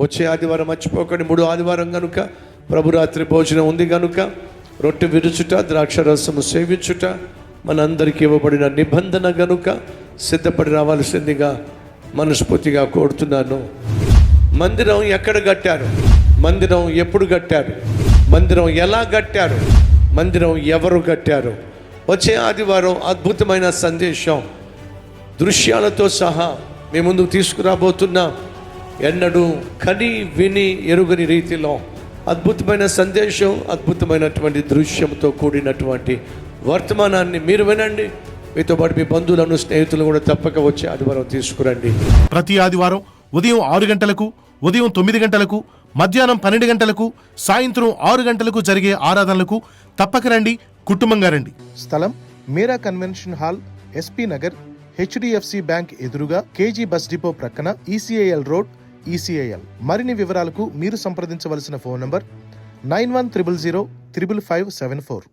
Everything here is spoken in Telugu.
వచ్చే ఆదివారం మర్చిపోకండి. మూడు ఆదివారం కనుక ప్రభురాత్రి భోజనం ఉంది కనుక రొట్టె విరుచుట ద్రాక్షరసము సేవించుట మనందరికీ ఇవ్వబడిన నిబంధన గనుక సిద్ధపడి రావాల్సిందిగా మనస్ఫూర్తిగా కోరుతున్నాను. మందిరం ఎక్కడ కట్టారు? మందిరం ఎప్పుడు కట్టారు? మందిరం ఎలా కట్టారు? మందిరం ఎవరు కట్టారు? వచ్చే ఆదివారం అద్భుతమైన సందేశం. దృశ్యాలతో సహా మీ ముందుకు తీసుకురాబోతున్నాం. ఎన్నడూ కని విని ఎరుగని రీతిలో అద్భుతమైన సందేశం అద్భుతమైనటువంటి దృశ్యంతో కూడినటువంటి వర్తమానాన్ని మీరు వినండి. మీతో పాటు మీ బంధువులను స్నేహితులు కూడా తప్పక వచ్చి ఆదివారం తీసుకురండి. ప్రతి ఆదివారం ఉదయం ఆరు గంటలకు ఉదయం తొమ్మిది గంటలకు మధ్యాహ్నం పన్నెండు గంటలకు సాయంత్రం ఆరు గంటలకు జరిగే ఆరాధనలకు తప్పక రండి కుటుంబంగా రండి. స్థలం Meera convention hall SP Nagar HDFC bank ఎదురుగా కేజీ బస్ డిపో ప్రక్కన ఈసీఐఎల్ రోడ్ ఈసీఐఎల్ మరిన్ని వివరాలకు మీరు సంప్రదించవలసిన phone number nine one triple zero triple five seven four.